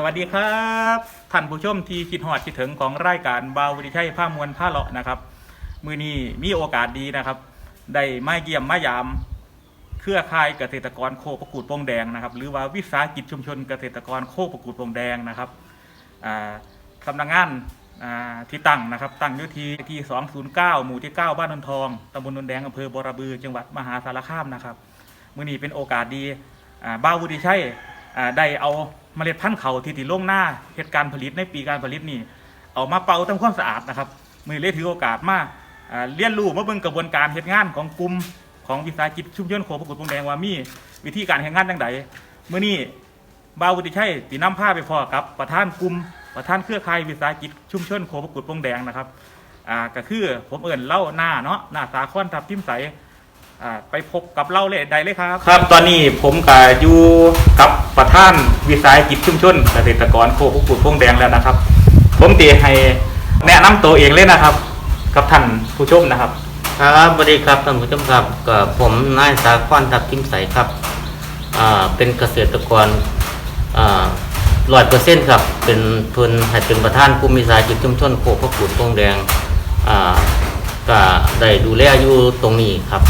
สวัสดีครับท่านผู้ชมที่คิดหอดคิดถึงของรายการบาวดิชัยผ้ามวลผ้าเลาะนะครับ มือนี้มีโอกาสดีนะครับ ได้มาเยี่ยมมายาม เครือข่ายเกษตรกรโคประกูดโปงแดงนะครับ หรือว่าวิสาหกิจชุมชนเกษตรกรโคประกูดโปงแดงนะครับอ่าสำนักงานอ่าที่ตั้งนะครับ ตั้งอยู่ที่ที่209 หมู่ที่ 9 บ้านนนทองตำบลนนแดงอำเภอบรบือจังหวัดมหาสารคามนะครับ มือนี้เป็นโอกาสดีอ่าบ้าววุฒิชัย อ่าได้เอาเมล็ดพันธุ์เขาที่ติล่วงหน้าเหตุการณ์ผลิตในปีการผลิตนี่เอามาเป่าทำความสะอาดนะครับมือเลยถือโอกาสมาเรียนรู้มาเบิ่งกระบวนการเหตุงานของกลุ่มของวิสาหกิจชุมชนโคประกุดพงแดงว่ามีวิธีการเหตุงานจังไดเมื่อนี้บ้าววุฒิชัยตีน้ำผ้าไปพอกับประธานกลุ่มประธานเครือข่ายวิสาหกิจชุมชนโคประกุดพงแดงนะครับอ่าก็คือผมเอิ่นเล่าหน้าเนาะหน้าสาคอนทับทิมใส อ่าไปพบกับเราเลยได้เลยครับ ครับตอนนี้ผมกับอยู่กับประธานวิสาหกิจชุมชนเกษตรกรโคกุดพงแดงแล้วนะครับ ผมตีให้แนะนำตัวเองเลยนะครับ กับท่านผู้ชมนะครับ ครับสวัสดีครับท่านผู้ชมครับกับผมนายสาคอนทับทิมใสครับอ่าเป็นเกษตรกรร้อยเปอร์เซ็นต์ครับ เป็นเพิ่นให้เป็นประธานกลุ่มวิสาหกิจชุมชนโคกพระกูดโป่งแดงอ่าก็ได้ดูแลอยู่ตรงนี้ครับ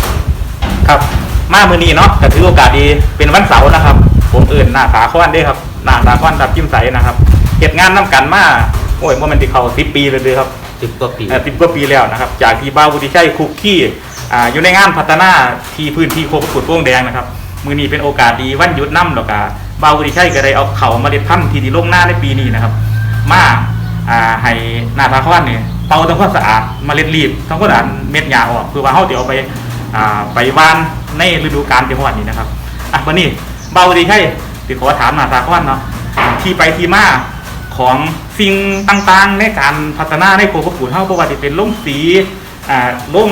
ครับมามือนี้เนาะก็ถือโอกาสดีเป็นวันเสาร์นะครับ ผมเอื่นหน้าสาคอนเด้ครับหน้าสาคอนทับจิ้มใสนะครับเหตุงานน้กันมาโอ้ยว่ามันติเขาสิบปีเลยเด้อครับสิบกว่าปีสิบกว่าปีแล้วนะครับ จากที่บ้าววุฒิชัยคุกกี้อ่าอยู่ในงานพัฒนาที่พื้นที่โคกระกุดโป่งแดงนะครับมือนี้เป็นโอกาสดีวันหยุดน้ำดอกกาบ้าววุฒิชัยก็ได้เอาเขามาเด็ดพันธุ์ที่ดีลงหน้าในปีนี้นะครับ มาอ่าให้หน้าพาคอนเนี่ยเป่าทำความสะอาดเมล็ดรีบทำความสะอาดเม็ดหญ้าออกคือว่าเขาเดี๋ยวเอาไปอ่า ไปว่านในฤดูกาลที่ฮอดนี้นะครับอะวันนี้เบาววุฒิชัยติขอถามหนาพาคอนเนาะที่ไปที่มาของสิ่งต่างๆ ในการพัฒนาในโคกระปูเท่าประวัติเป็นลงสีอ่าลง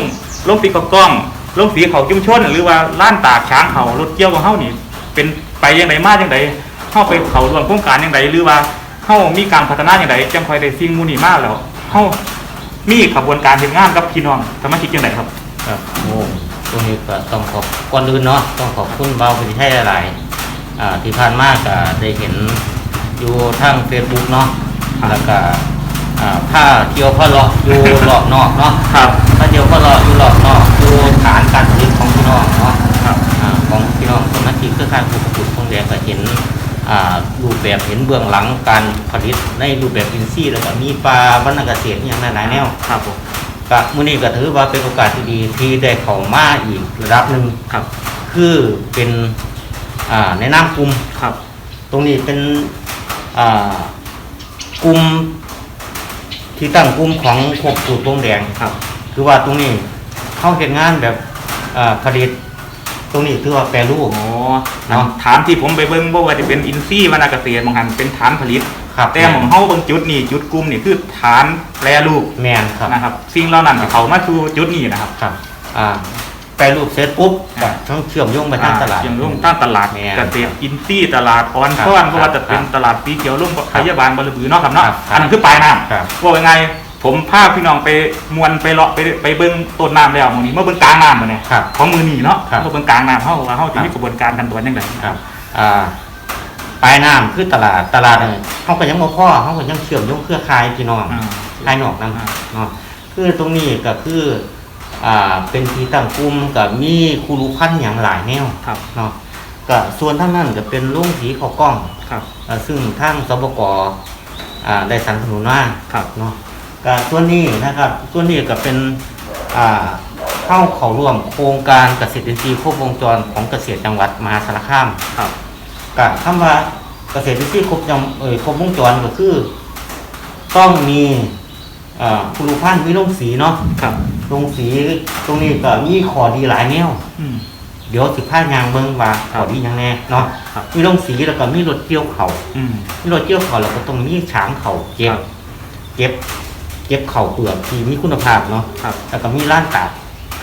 ลงสีกกล้องลงสีเขาจุ่มชนหรือว่าล้านตากช้างเขารถเกี่ยวของเขานี่เป็นไปยังไงมาจังไดเข้าไปเขารวมโครงการยังไงหรือว่าเข้ามีการพัฒนาอย่างไรจังคอยได้สิ่งมูนี่มากแล้วเข้ามีขบวนการเห็นงานกับพี่น้องสมาชิกยังไงครับครับโอ้ ตรงนี้ก็ต้องขอบก่อนอื่นเนาะต้องขอบคุณเบาเป็นให้หลายๆอ่าที่ผ่านมาก็ได้เห็นอยู่ทางเฟซบุ๊กเนาะแล้วก็อ่าผ้าเที่ยวผ้าเลาะอยู่รอบนอกเนาะครับผ้าเที่ยวผ้าเลาะอยู่รอบนอกอยู่ฐานการผลิตของพี่น้องเนาะครับอ่าของพี่น้องสมาชิกเครือข่ายผู้ประกวดทองแดงก็เห็นอ่ารูปแบบเห็นเบื้องหลังการผลิตในรูปแบบอินทรีย์แล้วก็มีปลาบรรณเกษตรอหย่างหลายๆแนวครับผม ก็มื้อนี้ก็ถือว่าเป็นโอกาสที่ดีที่ได้เข้ามาอีกระดับหนึ่งครับ คือเป็นอ่าในนามกลุ่มครับ ตรงนี้เป็นอ่ากลุ่มที่ตั้งกลุ่มของพวกสูตรโปงแดงครับ คือว่าตรงนี้เข้าเห็นงานแบบอ่าผลิต ตรงนี้ถือว่าแปรรูปโอ้เนาะฐานที่ผมไปเบิ่งบ่ว่าจะเป็นอินซี่วรรณเกษตรบางหันเป็นฐานผลิต ครับแต่ของเฮาเบิ่งจุดนี่จุดกลุ่มนี่คือฐานแปรรูปแมนครับ นะครับ สิ่งเหล่านั้นก็เขามาสู่จุดนี้นะครับ ครับอ่าแปรรูปเสร็จปุ๊บอ่าก็ต้องเชื่อมโยงไปทางตลาดเชียงรุ่งตั้งตลาดแม่นเกษตรอินซี่ตลาดออนครับซ่อนเพราะว่าจะเป็นครับตลาดสีเขียวรุ่งพยาบาลบริบือเนาะครับเนาะครับอันนั้นคือปลายน้ครับำว่ายังไงผมพาพี่น้องไปมวนไปเลาะไปไปเบิ้งต้นน้ำแล้วมือนี้เมื่อเบิ้งกลางน้ำมาเนี่ยครับ ของมือนีเนาะครับเมื่อเบิ้งกลางน้ำเขาว่าเขาจะมีครับกระบวนการขั้นตอนยังไงครับอ่าปลายน้ำคือตลาดตลาดเนี่ยเขาก็ยังบ่พ่อเขาก็ยังเชื่อมโยงเครือข่ายพี่น้องอ่า ภายนอกนั่นอ่าเนาะคือตรงนี้ก็คืออ่าเป็นที่ตั้งกลุ่มกับมีครูรู้พันธุ์อย่างหลายแนวครับเนาะก็ส่วนทั้งนั้นก็เป็นลุงสีเขาวกล้องครับอ่าซึ่งทางสบกอ่าได้สนับสนุนมา ครับ เนาะก็ส่วนนี้นะครับส่วนนี้ก็เป็นอ่าเข้าเขาร่วมโครงการเกษตรอินทรีย์ครบวงจรของเกษตรจังหวัดมหาสารคามครับ ก็คำว่าเกษตรอินทรีย์ครบจังเอ่ยครบวงจรก็คือ ต้องมีอ่าครูพันธุ์มีลงสีเนาะครับลงสีตรงนี้ก็มีขอดีหลายแนวอืมเดี๋ยวสิผ้ายางเบิ่งว่าคขรับอดีหยังแน่เนาะครับมีลงสีแล้วก็มีรถเกี่ยวเขาอืมมีรถเกี่ยวเขาแล้วก็ต้องมีฉางเขาเก็บครับเก็บ เก็บเข่าเปลือกที่มีคุณภาพเนาะครับแล้วก็มีร้านตาก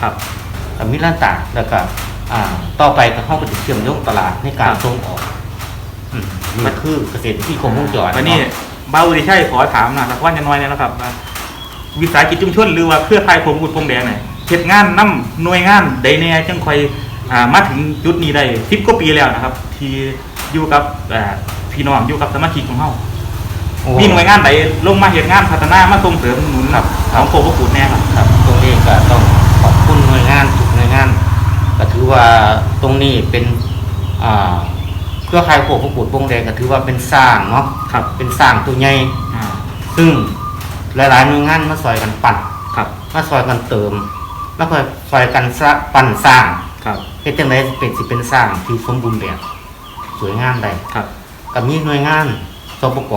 ครับแล้วมีร้านตากแล้วก็อ่าต่อไปก็เข้าไปถึงเชื่อมโยงตลาดในการครับส่งออกอื มนี่คือเกษตรที่ครบวงจรวันนี้เาะเบ้าดิใช่ขอถามหนะครับว่าจะน้อยเนี่ยนะครับว่าวิสาหกิจชุมชนหรือว่าเครือข่ายผมกุดพงแดงเนี่ยเฮ็ดงานนํหน่วยงานใดแน่จังคอยอ่ามาถึงจุดนี้ได้สิบกว่าปีแล้วนะครับ ที่อยู่กับอ่าพี่น้องอยู่กับสมาชิกของเฮาโอ้มีหน่วยงานใดลงมาเฮ็ดงานพัฒนามาส่งเสริมหนุนครับของโคกปูดแน่ครับครับ ตรงนี้ก็ต้องขอบคุณหน่วยงานทุกหน่วยงาน ก็ถือว่าตรงนี้เป็นอ่า เครือข่ายโคกพกุดวงแดงก็ถือว่าเป็นสร้างเนาะครับเป็นสร้างตัวใหญ่อ่าซึ่งหลายๆหน่วยงานมาซอยกันปั่นครับมาซอยกันเติมมาคอยซอยกันสร้างปั่นสร้างครับเฮ็ดจังไดเป็นสิเป็นสร้างที่สมบูรณ์แบบ สวยงามได้ครับก็มีหน่วยงานสปก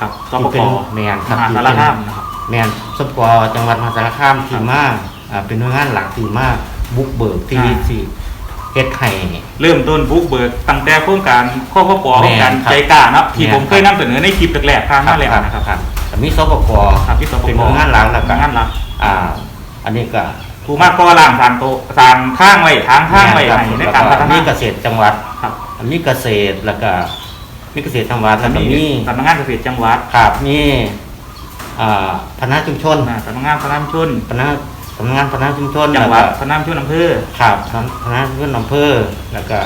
ครับสที่ปเป็กนแมนครับมหาที่สารเป็น คามนะครับแมนสปกจังหวัดมหาสารคามที่มาอ่าเป็นหน่วยงานหลักที่มาบุกเบิกที่อ่าที่ เฮ็ดให้เริ่มต้นบุกเบิกตั้งแต่โครงการข้อข้อปอโครงการแม่นครับใจกล้าเนาะที่แม่น ผมเคยนำเสนอในคลิปแรกๆทางมาแล้วนะครับครับ แต่มีสปกครับที่สปกเป็นหน่วยงานหลักแล้วก็หน่วยงานหลักอ่า อันนี้ก็ถูกมากก็ล่างสร้างโตสร้างข้างไว้ทางข้างไว้แม่นให้ครับในการพัฒแล้วนามีเกษตรจังหวัด ครับมีเกษตรแล้วก็มีเกษตรจังหวัดแล้วก็มีสำนักงานเกษตรจังหวัดครับมีอ่าพนักชุมชน อ่าสำนักงานพระนามชน พนัก สำนักงานพนักชุมชนจังหวัดแล้ก็พระนามชนอำเภอครับทางคณะเพื่อนอำเภอแล้วก็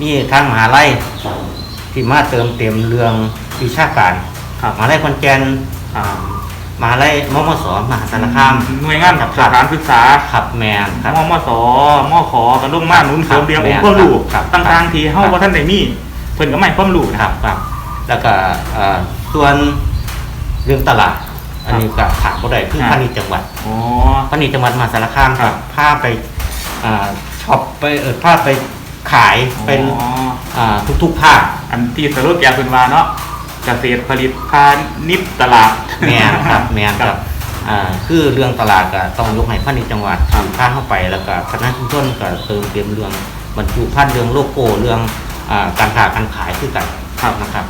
มีทางมหาลัยที่มาเติมเต็มเรื่องวิชาการครับมหาลัยคอนแก่นอ่ามหาลัยมมสมหาสารคามหน่วยงานครับสถานศึกษาขับแมนครับ มมสมขกันลงมาหนุนเสริมเรียงคอรับงค์ความรู้ครับต่างๆที่เฮาครับบ่ทันได้มีเพิ่นก็ไม่ความรู้นะครับครับแล้วก็เอ่อส่วนเรื่องตลาด อันนี้ก็ขาดบ่ได้คือครับ พาณิชย์จังหวัดอ๋อ พาณิชย์จังหวัดมหาสารคามครับพาไปอ่าช็อปไปเออพาไปขายเป็นอ๋ออ่าทุกๆภาค อันที่สรุปแกเพิ่นว่าเนาะเกษตรผลิตพาณิชย์ตลาด แมนครับแมนครับอ่าคือเรื่องตลาดก็ต้องยกให้พาณิชย์จังหวัดครับพาเข้าไปแล้วก็คณะชุมชนก็เติมเต็มเรื่องบรรจุพันธ์เรื่องโลโก้เรื่องอ่าการค้าการขายคือกันครับนะครับ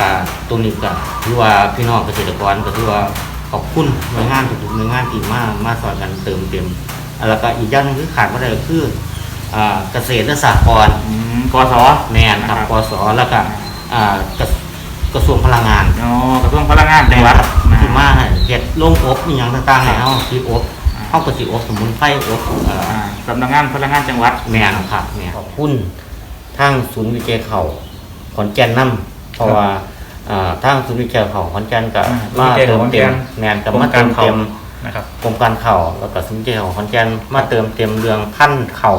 ก็ตรงนี้ก็ถือว่าพี่น้องเกษตรกรก็ถือว่าขอบคุณหน่วยงานทุกๆหน่วยงานที่มามาสอนกันเติมเต็มอ่าแล้วก็อีกอย่างหนึงคือขาดไม่ได้ก็คืออ่าเกษตรและสหกรณ์อืมกสแมนครับนะครับกสแล้วก็อ่ากระกระทรวงพลังงานอ๋อกระทรวงพลังงานจังหวัดที่มาให้เฮ็ดโรงอบมีหยังต่างๆให้เฮาที่อบอ่าเฮาก็สิอบสมุนไพรอบเอ่ออ่าสำนักงานพลังงานจังหวัดแม่นครับแม่นขอบคุณทางศูนย์วิจัยเขาขอนแก่นนํ เพราะว่าอ่าทางศูนย์วิจัยเขาขอนแก่นก็อ่ามาศูนย์วิจัยเติมขอนแก่เต็มนแม่นก็มาเติมเต็ม นะครับ กรมการข่าวแล้วก็ศูนย์วิจัยเขาขอนแก่นมาเติมเต็มเรื่องพันธุ์เข่า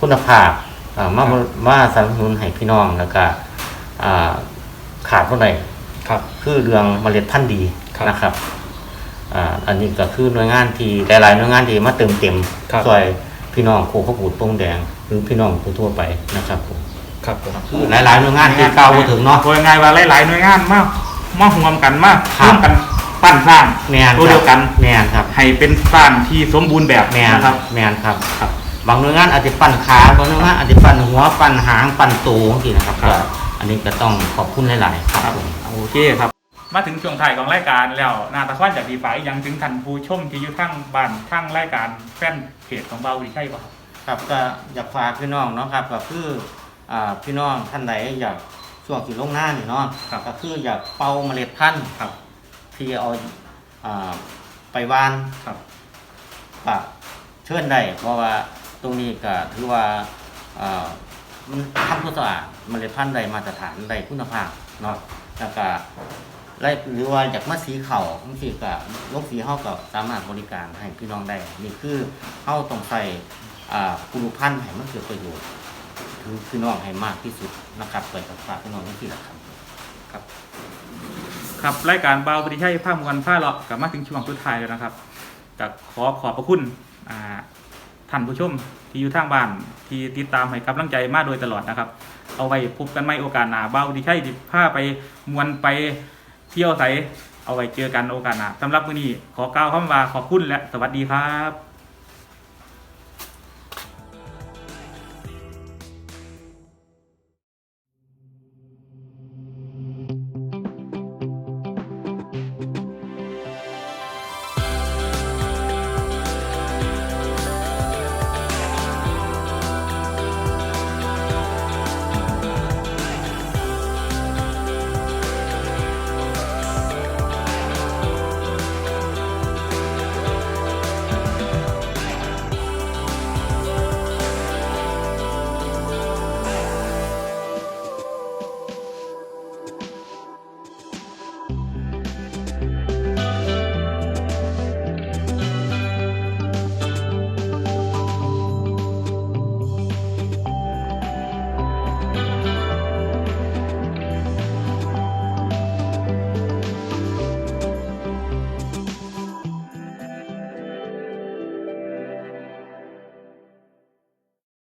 คุณภาพอ่ามามาสนับสนุนให้พี่น้องแล้วก็อ่าขาดบ่ได้ครับ คือเรื่องเมล็ดพันธุ์ดีครับนะครับอ่าอันนี้ก็คือหน่วยงานที่หลายๆหน่วยงานที่มาเติมเต็มครับ ช่วยพี่น้องโคขบูดโป่งแดง หรือพี่น้องทั่วๆไปนะครับผม ครับผมคือหลายๆหน่วยงานที่กล่าวมาถึงเนาะโดยง่ายว่าหลายๆหน่วยงานมามาห่วมกันมาครับ ร่วมกันปั้นสร้างแมนตัวเดียวกัน แมนครับ ให้เป็นสร้างที่สมบูรณ์แบบแมนนะครับ แมนครับ ครับ บางหน่วยงานอาจจะปั่นขาบางหน่วยงานอาจจะปั่นหัวปั่นหางปั่นตัวบางทีนะครับครับ ก็อันนี้ก็ต้องขอบคุณหลาย ๆ ครับผม โอเคครับ มาถึงช่วงท้ายของรายการแล้วนาตะควันจากดีฝ่ายยังถึงท่านผู้ชมที่อยู่ทั้งบ้านทั้งรายการแฟนเพจของเบาดีใช่ป่ะครับ ครับก็อยากฝากพี่น้องเนาะครับก็คืออ่า พี่น้องท่านใดอยากช่วงสิลงหน้านี่เนาะครับก็คืออยากเป่าเมล็ดพันธุ์ครับ ที่เอาอ่าไปหวานครับก็เชิญได้เพราะว่าตรงนี้ก็ถือว่าอ่ามันทำความสะอาดเมล็ดพันธุ์ได้มาตรฐานได้คุณภาพเนาะแล้วก็และหรือว่าอยากมาสีเข่าบางทีก็ลกสีเฮาก็สามารถบริการให้พี่น้องได้นี่คือเฮาต้องใส่อ่ากุลพันธุ์ให้มันเกิดประโยชน์ คือพี่น้องให้มากที่สุดนะครับเปิดกับฝากพี่น้องทั้งที่ละครับครับรายการเบาปฏิชัยภาพมวลผ้าเลาะกลับมาถึงช่วงสุดท้ายแล้วนะครับก็ขอขอบพระคุณอ่าท่านผู้ชมที่อยู่ทางบ้านที่ติดตามให้กำลังใจมาโดยตลอดนะครับ เอาไว้พบกันไม่โอกาสหนาเบาปฏิชัยดิผ้าไปมวนไปเที่ยวใสเอาไว้เจอกันโอกาสหนาสำหรับมื้อนี้ขอกล่าวคำว่าขอบคุณและสวัสดีครับ